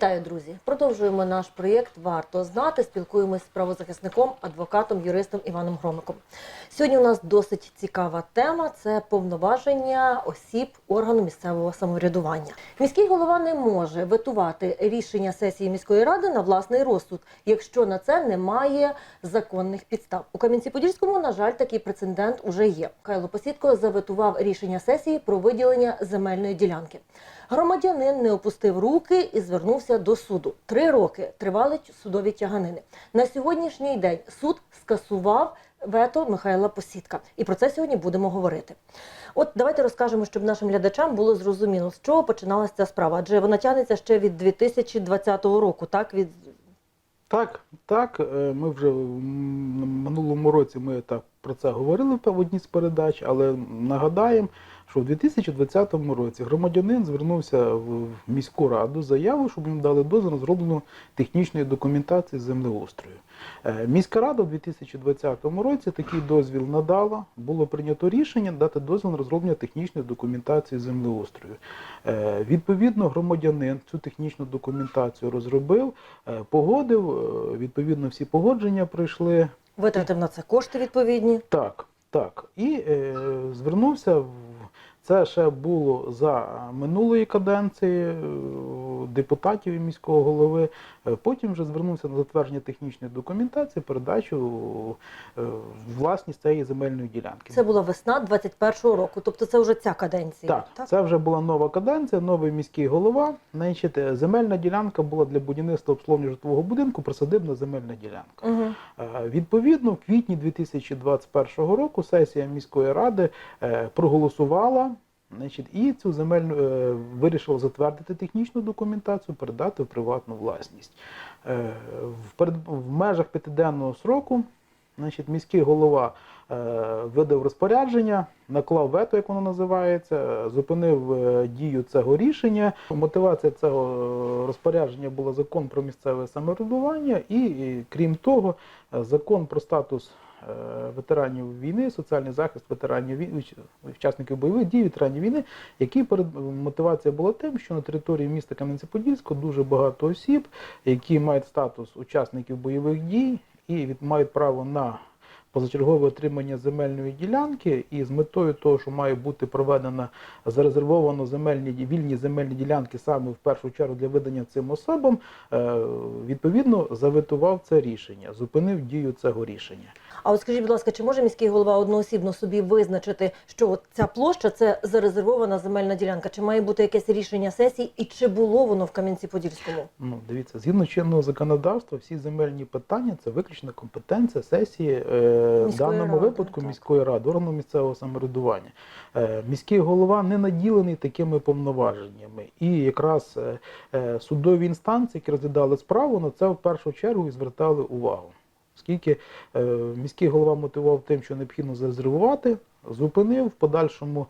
Вітаю, друзі! Продовжуємо наш проєкт Варто знати. Спілкуємось з правозахисником, адвокатом, юристом Іваном Громиком. Сьогодні у нас досить цікава тема: це повноваження осіб органу місцевого самоврядування. Міський голова не може ветувати рішення сесії міської ради на власний розсуд, якщо на це немає законних підстав. У Кам'янці-Подільському, на жаль, такий прецедент уже є. Кайло Посідко заветував рішення сесії про виділення земельної ділянки. Громадянин не опустив руки і звернувся до суду. Три роки тривали судові тяганини. На сьогоднішній день суд скасував вето Михайла Посідка. І про це сьогодні будемо говорити. От давайте розкажемо, щоб нашим глядачам було зрозуміло, з чого починалася ця справа. Адже вона тягнеться ще від 2020 року, так від Так, так. е, Ми вже в минулому році ми так про це говорили в одній з передач, але нагадаємо, що в 2020 році громадянин звернувся в міську раду з заявою, щоб їм дали дозвіл на зроблення технічної документації землеустрою. Е, Міська рада в 2020 році такий дозвіл надала. Було прийнято рішення дати дозвіл на розроблення технічної документації землеустрою. Е, Відповідно, громадянин цю технічну документацію розробив, е, погодив. Відповідно, всі погодження пройшли. витратив на це кошти відповідні. Так, так. І е, звернувся в. Це ще було за минулої каденції депутатів і міського голови. Е, Потім вже звернувся на затвердження технічної документації, передачу е, власність цієї земельної ділянки. Це була весна 21-го року, тобто це вже ця каденція. Так, це вже була нова каденція, новий міський голова. Значить, е, земельна ділянка була для будівництва обслуговування житлового будинку, присадибна земельна ділянка. Угу. Відповідно, в квітні 2021 року сесія міської ради проголосувала. Значить, і цю земельну е, вирішила затвердити технічну документацію, передати в приватну власність. Е, в, перед, в межах п'ятиденного сроку значить, міський голова е, видав розпорядження, наклав вето, як воно називається, зупинив е, дію цього рішення. Мотивація цього розпорядження була закон про місцеве самоврядування, і, і крім того, е, закон про статус ветеранів війни, соціальний захист ветеранів війни, учасників бойових дій, ветеранів війни, які перед мотивація була тим, що на території міста Кам'янця-Подільського дуже багато осіб, які мають статус учасників бойових дій і від мають право на позачергове отримання земельної ділянки, і з метою того, що має бути проведена зарезервовано земельні вільні земельні ділянки саме в першу чергу для видання цим особам, е, відповідно заветував це рішення, зупинив дію цього рішення. А от скажіть, будь ласка, чи може міський голова одноосібно собі визначити, що от ця площа це зарезервована земельна ділянка? Чи має бути якесь рішення сесії, і чи було воно в Кам'янці-Подільському? Ну, дивіться, згідно чинного законодавства, всі земельні питання це виключна компетенція сесії е, в даному ради, випадку так. міської ради, органу місцевого самоврядування. Е, міський голова не наділений такими повноваженнями. І якраз е, е, судові інстанції, які розглядали справу, на це в першу чергу і звертали увагу. Оскільки міський голова мотивував тим, що необхідно зарезервувати, зупинив в подальшому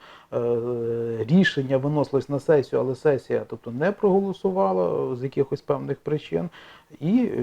рішення виносилось на сесію, але сесія тобто, не проголосувала з якихось певних причин. І е,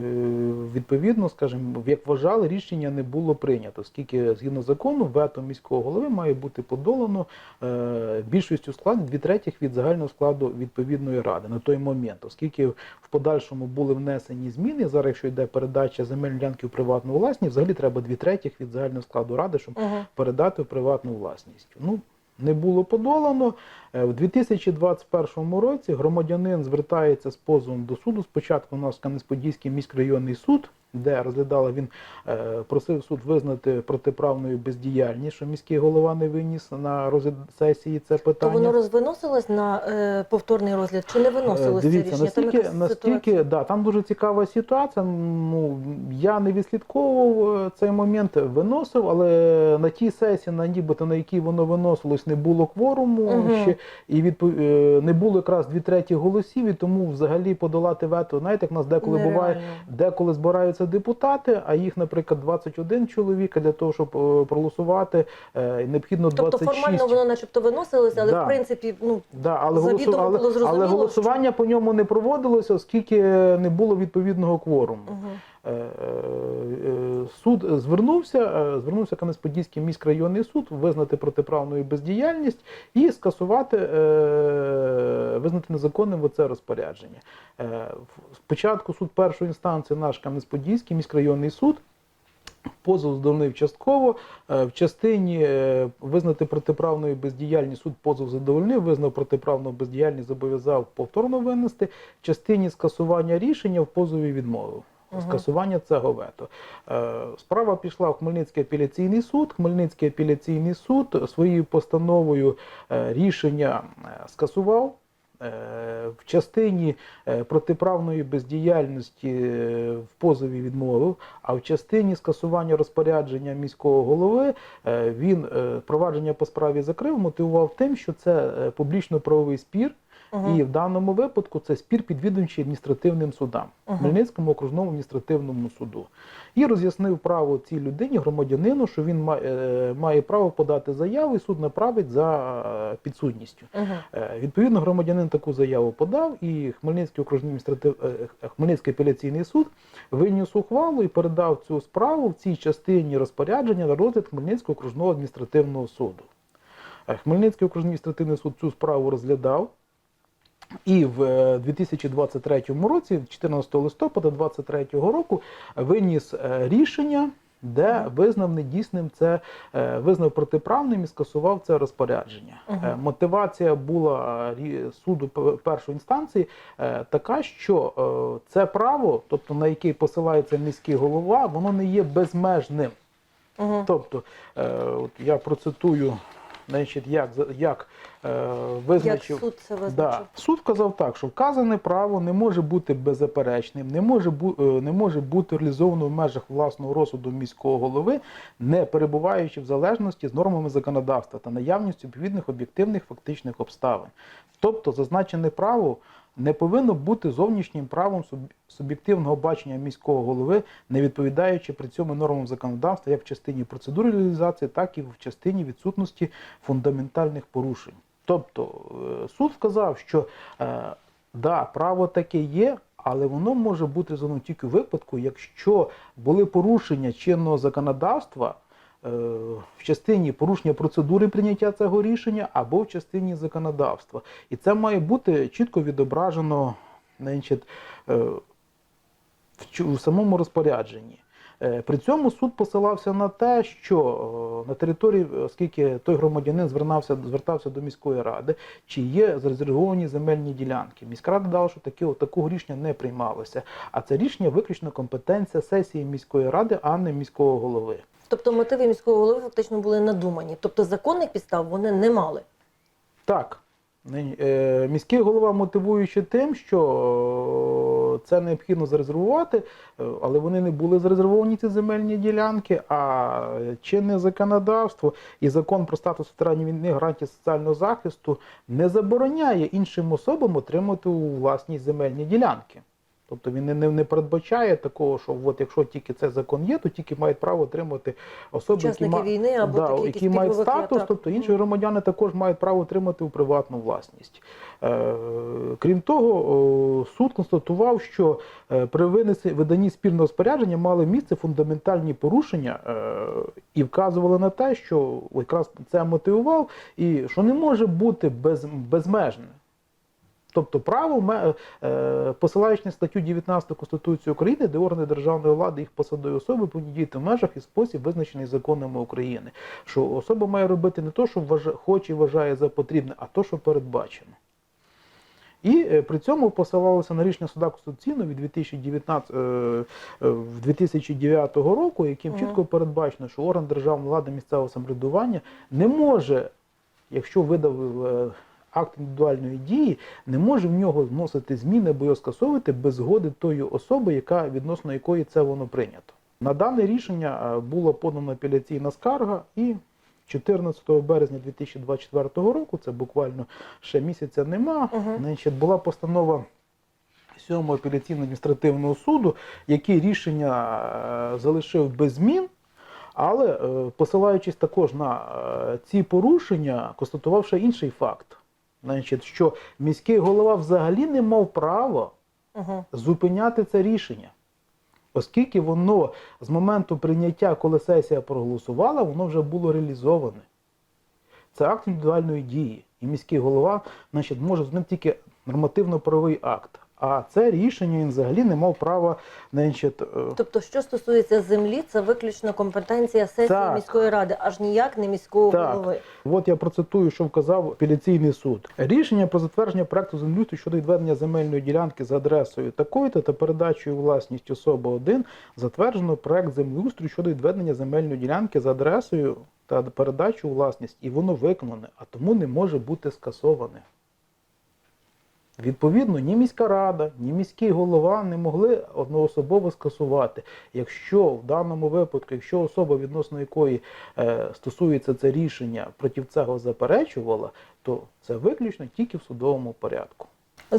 відповідно, скажімо, як вважали, рішення не було прийнято, оскільки згідно закону вето міського голови має бути подолано е, більшістю складу дві третіх від загального складу відповідної ради на той момент, оскільки в подальшому були внесені зміни. Зараз, якщо йде передача земельної ділянки в приватну власність, взагалі треба дві третіх від загального складу ради, щоб Угу. передати в приватну власність. Ну, не було подолано. Е, В 2021 році громадянин звертається з позовом до суду. Спочатку у нас Кам'янець-Подільський міськрайонний суд, де розглядала він, е, просив суд визнати протиправною бездіяльність, що міський голова не виніс на розгляд сесії це То питання. воно розвиносилось на е, повторний розгляд, чи не виносилось це Е, Дивіться, рішення? Там настільки, якась настільки да, там дуже цікава ситуація. Ну, я не відслідковував е, цей момент, виносив, але на тій сесії, на нібито на якій воно виносилось, не було кворуму Мгм. ще, і е, не було якраз дві треті голосів, і тому взагалі подолати вето. Знаєте, як нас деколи буває, Нереально. деколи збираються депутати, а їх, наприклад, 21 чоловік, а для того, щоб е, проголосувати, необхідно необхідно Тобто формально воно начебто виносилося, але Да. в принципі, ну Да, але, голосу... Але, було зрозуміло, але голосування по ньому не проводилося, оскільки не було відповідного кворуму. угу. Е, е, суд звернувся, е, звернувся Кам'янець-Подільський міськрайонний суд визнати протиправною бездіяльність і скасувати, е, визнати незаконним оце розпорядження. Спочатку суд першої інстанції, наш Кам'янець-Подільський міськрайонний суд, Позов задовольнив частково. В частині визнати протиправною бездіяльність суд позов задовольнив, визнав протиправну бездіяльність, зобов'язав повторно винести. В частині скасування рішення в позові відмовив. Скасування цього вето. Е, Справа пішла в Хмельницький апеляційний суд. Хмельницький апеляційний суд своєю постановою е, рішення е, скасував. В частині протиправної бездіяльності в позові відмовив, а в частині скасування розпорядження міського голови він провадження по справі закрив, мотивував тим, що це е, публічно-правовий спір, Мгм. і в даному випадку це спір підвідомчий адміністративним судам, Мгм. Хмельницькому окружному адміністративному суду. І роз'яснив право цій людині, громадянину, що він має, е, має право подати заяву, і суд направить за е, підсудністю. Е, Відповідно, громадянин таку заяву подав, і Хмельницький окружний адміністратив... Хмельницький апеляційний суд виніс ухвалу і передав цю справу в цій частині розпорядження на розгляд Хмельницького окружного адміністративного суду. Хмельницький окружний адміністративний суд цю справу розглядав. І в е, 2023 році, 14 листопада 2023 року, виніс е, рішення, де визнав недійсним це, е, визнав протиправним і скасував це розпорядження. Е, Мотивація була е, суду першої інстанції е, така, що е, це право, тобто на яке посилається міський голова, воно не є безмежним. Мгм. Тобто, е, от я процитую, значить, як, як е, визначив. Як суд це Да. Суд казав так, що вказане право не може бути беззаперечним, не може, бу, е, не може бути реалізовано в межах власного розсуду міського голови, не перебуваючи в залежності з нормами законодавства та наявністю відповідних об'єктивних фактичних обставин. Тобто, зазначене право не повинно бути зовнішнім правом суб'єктивного бачення міського голови, не відповідаючи при цьому нормам законодавства як в частині процедури реалізації, так і в частині відсутності фундаментальних порушень. Тобто е, суд сказав, що е, да, право таке є, але воно може бути реалізовано тільки випадку, якщо були порушення чинного законодавства в частині порушення процедури прийняття цього рішення або в частині законодавства. І це має бути чітко відображено е, в самому розпорядженні. Е, При цьому суд посилався на те, що е, на території, оскільки той громадянин звернався, звертався до міської ради, чи є зарезервовані земельні ділянки. Міська рада дала, що таке, такого рішення не приймалося. А це рішення виключно компетенція сесії міської ради, а не міського голови. Тобто мотиви міського голови фактично були надумані. Тобто законних підстав вони не мали. Так, е, міський голова мотивуючи тим, що е, це необхідно зарезервувати, е, але вони не були зарезервовані ці земельні ділянки. А чинне законодавство і закон про статус ветеранів війни гарантії соціального захисту не забороняє іншим особам отримати у власність земельні ділянки. Тобто він не, не, передбачає такого, що от якщо тільки цей закон є, то тільки мають право отримати особи, які, Учасники ма- війни або да, такі які якісь мають статус, так. тобто інші громадяни також мають право отримати у приватну власність. Е, крім того, суд констатував, що е, при виданні спільного спорядження мали місце фундаментальні порушення е, і вказували на те, що якраз це мотивував, і що не може бути без, безмежне. Тобто право, ме- е, посилаючись на статтю 19 Конституції України, де органи державної влади, їх посадові особи повинні діяти в межах і спосіб, визначений законами України. Що особа має робити не то, що вважа- хоче і вважає за потрібне, а то, що передбачено. І е, при цьому посилалося на рішення суда Конституційного від 2019, е, е, в 2009 року, яким чітко передбачено, що орган державної влади місцевого самоврядування не може, якщо видав е, акт індивідуальної дії, не може в нього вносити зміни або його скасовувати без згоди тої особи, яка відносно якої це воно прийнято. На дане рішення е, була подана апеляційна скарга і 14 березня 2024 року, це буквально ще місяця нема, значить, була постанова 7 апеляційного адміністративного суду, який рішення е, залишив без змін, але е, посилаючись також на ці порушення, констатував ще інший факт. Значить, що міський голова взагалі не мав права Угу. зупиняти це рішення. Оскільки воно з моменту прийняття, коли сесія проголосувала, воно вже було реалізоване. Це акт індивідуальної дії. І міський голова значить, може змінити тільки нормативно-правовий акт. А це рішення він взагалі не мав права значить, е, Тобто, що стосується землі, це виключно компетенція сесії Так. міської ради, аж ніяк не міського Так. голови. От я процитую, що вказав апеляційний суд. Рішення про затвердження проекту землеустрою щодо відведення земельної ділянки за адресою такою-то та передачею власність особи 1 затверджено проект землеустрою щодо відведення земельної ділянки за адресою та передачу власність, і воно виконане, а тому не може бути скасоване. Відповідно, ні міська рада, ні міський голова не могли одноособово скасувати. Якщо в даному випадку, якщо особа, відносно якої е, стосується це рішення, проти цього заперечувала, то це виключно тільки в судовому порядку.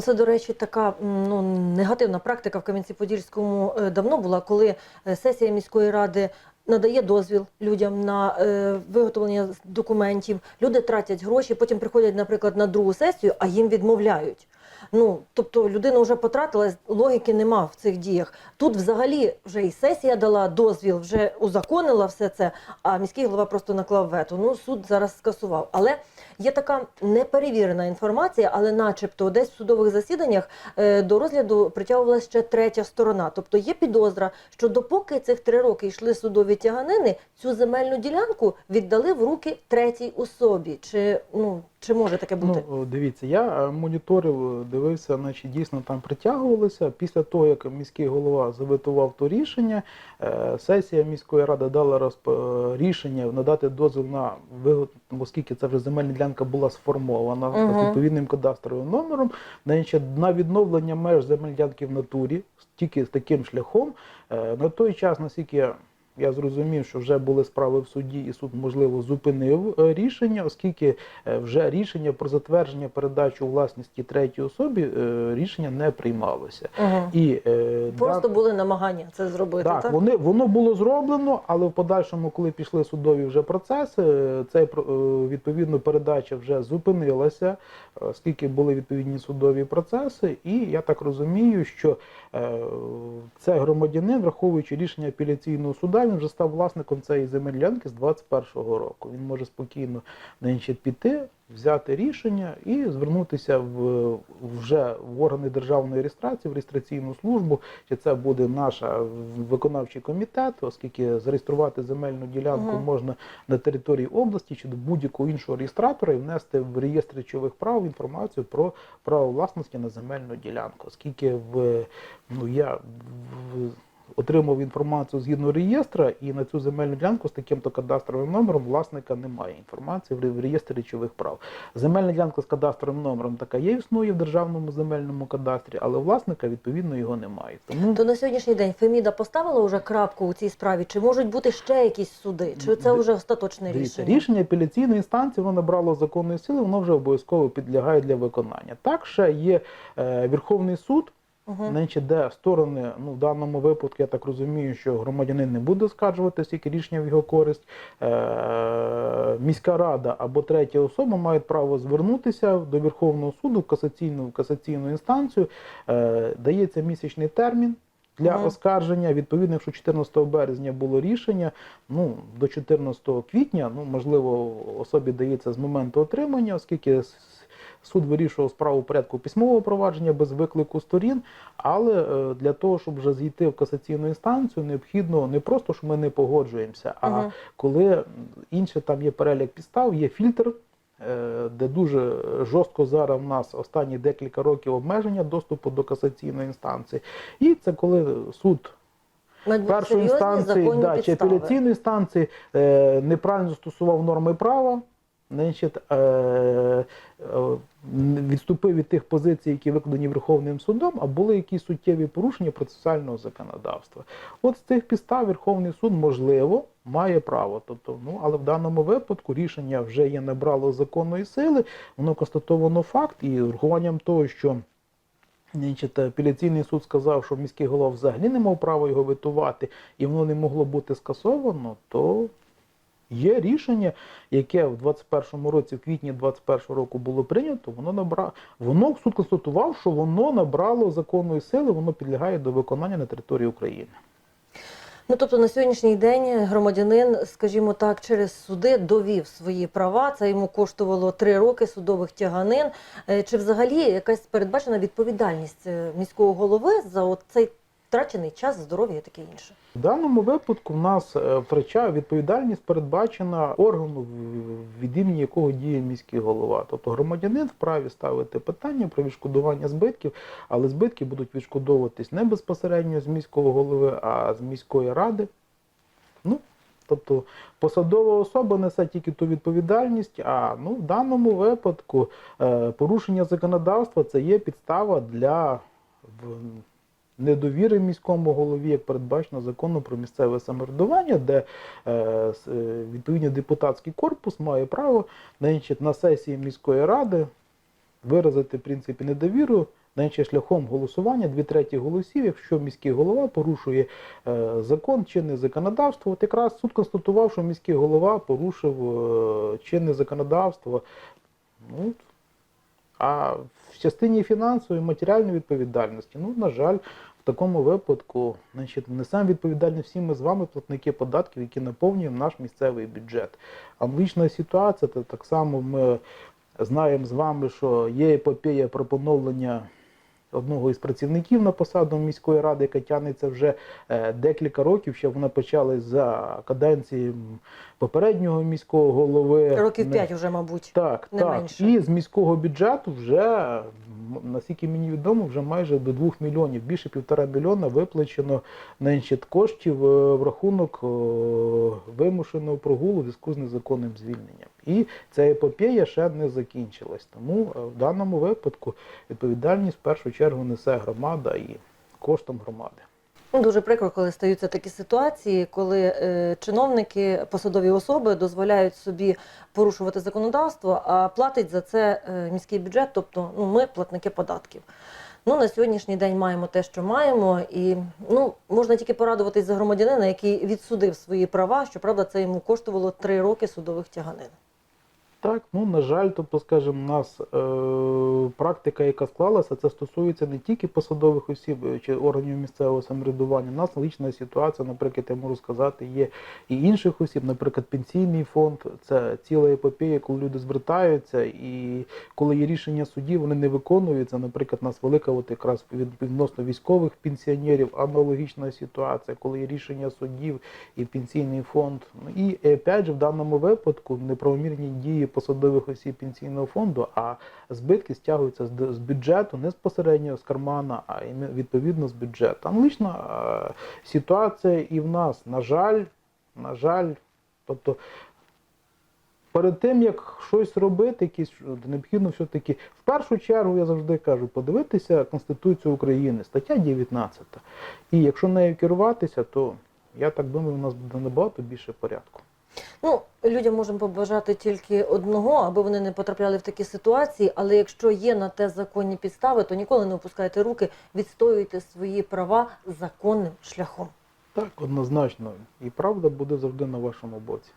Це, до речі, така ну, негативна практика в Кам'янці-Подільському е, давно була, коли е, сесія міської ради надає дозвіл людям на е, виготовлення документів. Люди тратять гроші, потім приходять, наприклад, на другу сесію, а їм відмовляють. Ну, тобто людина вже потратила, логіки нема в цих діях. Тут взагалі вже і сесія дала дозвіл, вже узаконила все це, а міський голова просто наклав вето. Ну, суд зараз скасував. Але є така неперевірена інформація, але начебто десь в судових засіданнях е, до розгляду притягувалася ще третя сторона. Тобто є підозра, що допоки цих три роки йшли судові тяганини, цю земельну ділянку віддали в руки третій особі. Чи ну чи може таке бути? Ну, дивіться, я е, моніторив, дивився, значить дійсно там притягувалися. Після того, як міський голова завитував то рішення, сесія міської ради дала розп... рішення надати дозвіл на вигот, оскільки це вже земельна ділянка була сформована угу. з відповідним кадастровим номером, значить, на відновлення меж земельної ділянки в натурі тільки з таким шляхом. Е, На той час, наскільки я зрозумів, що вже були справи в суді, і суд, можливо, зупинив е, рішення, оскільки е, вже рішення про затвердження передачу у власності третій особі е, рішення не приймалося. Угу. І Просто да- були намагання це зробити. так, Так, Вони, воно було зроблено, але в подальшому, коли пішли судові вже процеси, цей відповідно передача вже зупинилася, оскільки були відповідні судові процеси. І я так розумію, що е, цей громадянин, враховуючи рішення апеляційного суда, він вже став власником цієї земельної з 21-го року. Він може спокійно значить, піти, взяти рішення і звернутися в вже в органи державної реєстрації, в реєстраційну службу, чи це буде наш виконавчий комітет, оскільки зареєструвати земельну ділянку Мгм. можна на території області чи до будь-якого іншого реєстратора і внести в реєстр речових прав інформацію про право власності на земельну ділянку, оскільки в ну я в, отримав інформацію згідно реєстра, і на цю земельну ділянку з таким-то кадастровим номером власника немає інформації в реєстрі речових прав. Земельна ділянка з кадастровим номером така є, існує в державному земельному кадастрі, але власника відповідно його немає. Тому То на сьогоднішній день Феміда поставила вже крапку у цій справі, чи можуть бути ще якісь суди? Чи це Ди- вже остаточне рішення? рішення апеляційної інстанції воно набрало законної сили, воно вже обов'язково підлягає для виконання. Так ще є е, Верховний суд. Угу. Значить, де сторони, ну в даному випадку, я так розумію, що громадянин не буде скаржувати стільки рішення в його користь. Е, міська рада або третя особа мають право звернутися до Верховного суду в касаційну, в касаційну інстанцію. Е, дається місячний термін. Для Мгм. оскарження, відповідно, якщо 14 березня було рішення, ну до 14 квітня, ну можливо, особі дається з моменту отримання, оскільки суд вирішував справу в порядку письмового провадження без виклику сторін. Але е, для того, щоб вже зійти в касаційну інстанцію, необхідно не просто, що ми не погоджуємося, а Мгм. коли інше там є перелік підстав, є фільтр. е, Де дуже жорстко зараз в нас останні декілька років обмеження доступу до касаційної інстанції, і це коли суд першої інстанції да, чи апеляційної інстанції е, неправильно застосував норми права, е, е, відступив від тих позицій, які викладені Верховним судом, а були якісь суттєві порушення процесуального законодавства. От з цих підстав Верховний суд можливо має право. Тобто, ну але в даному випадку рішення вже є набрало законної сили, воно констатовано факт, і з урахуванням того, що Значить, апеляційний суд сказав, що міський голова взагалі не мав права його витувати, і воно не могло бути скасовано, то є рішення, яке в 21-му році, в квітні 21-го року було прийнято, воно набра... воно суд констатував, що воно набрало законної сили, воно підлягає до виконання на території України. Ну тобто на сьогоднішній день громадянин, скажімо так, через суди довів свої права. Це йому коштувало три роки судових тяганин. Е, Чи взагалі якась передбачена відповідальність е, міського голови за цей втрачений час, здоров'я і таке інше? В даному випадку в нас е, втрачає відповідальність передбачена органу, від імені якого діє міський голова. Тобто громадянин вправі ставити питання про відшкодування збитків, але збитки будуть відшкодовуватись не безпосередньо з міського голови, а з міської ради. Ну, тобто посадова особа несе тільки ту відповідальність, а ну, в даному випадку е, порушення законодавства це є підстава для недовіри міському голові, як передбачено законом про місцеве самоврядування, де е, е, відповідний депутатський корпус має право значить, на сесії міської ради виразити в принципі недовіру. Значить, шляхом голосування дві треті голосів, якщо міський голова порушує е, закон чинне законодавство, от якраз суд констатував, що міський голова порушив е, чинне законодавство. Ну, а в частині фінансової матеріальної відповідальності, ну, на жаль, в такому випадку значить, несемо відповідальність всі ми з вами, платники податків, які наповнюємо наш місцевий бюджет. Аналогічна ситуація, це так само ми знаємо з вами, що є епопея про поновлення одного із працівників на посаду міської ради, яка тягнеться вже е, декілька років, ще вона почалась за каденції попереднього міського голови. Років п'ять вже, мабуть. так, Не так. менше. І з міського бюджету вже, наскільки мені відомо, вже майже до 2 мільйонів, більше півтора мільйона виплачено значить, коштів е, в рахунок е, вимушеного прогулу в зв'язку з незаконним звільненням. І ця епопея ще не закінчилась. Тому е, в даному випадку відповідальність в першу чергу несе громада і коштом громади. Ну, Дуже прикро, коли стаються такі ситуації, коли е, чиновники, посадові особи дозволяють собі порушувати законодавство, а платить за це е, міський бюджет, тобто ну, ми платники податків. Ну, на сьогоднішній день маємо те, що маємо, і ну, можна тільки порадуватись за громадянина, який відсудив свої права. Щоправда, це йому коштувало три роки судових тяганин. Так, ну на жаль, тобто, скажімо, у нас е, практика, яка склалася, це стосується не тільки посадових осіб е, чи органів місцевого самоврядування. У нас лічна ситуація, наприклад, я можу сказати, є і інших осіб, наприклад, пенсійний фонд. Це ціла епопея, коли люди звертаються, і коли є рішення судів, вони не виконуються. Наприклад, у нас велика от якраз відносно військових пенсіонерів аналогічна ситуація, коли є рішення судів і пенсійний фонд. Ну і е, опять же, в даному випадку неправомірні дії посадових осіб пенсійного фонду, а збитки стягуються з, бюджету не безпосередньо з кармана, а відповідно з бюджету. Аналогічна е, ситуація і в нас, на жаль, на жаль, тобто. Перед тим, як щось робити, якісь необхідно все-таки, в першу чергу я завжди кажу, подивитися Конституцію України, стаття 19. І якщо нею керуватися, то я так думаю, у нас буде набагато більше порядку. Ну, людям можемо побажати тільки одного, аби вони не потрапляли в такі ситуації. Але якщо є на те законні підстави, то ніколи не опускайте руки, відстоюйте свої права законним шляхом. Так, однозначно. І правда буде завжди на вашому боці.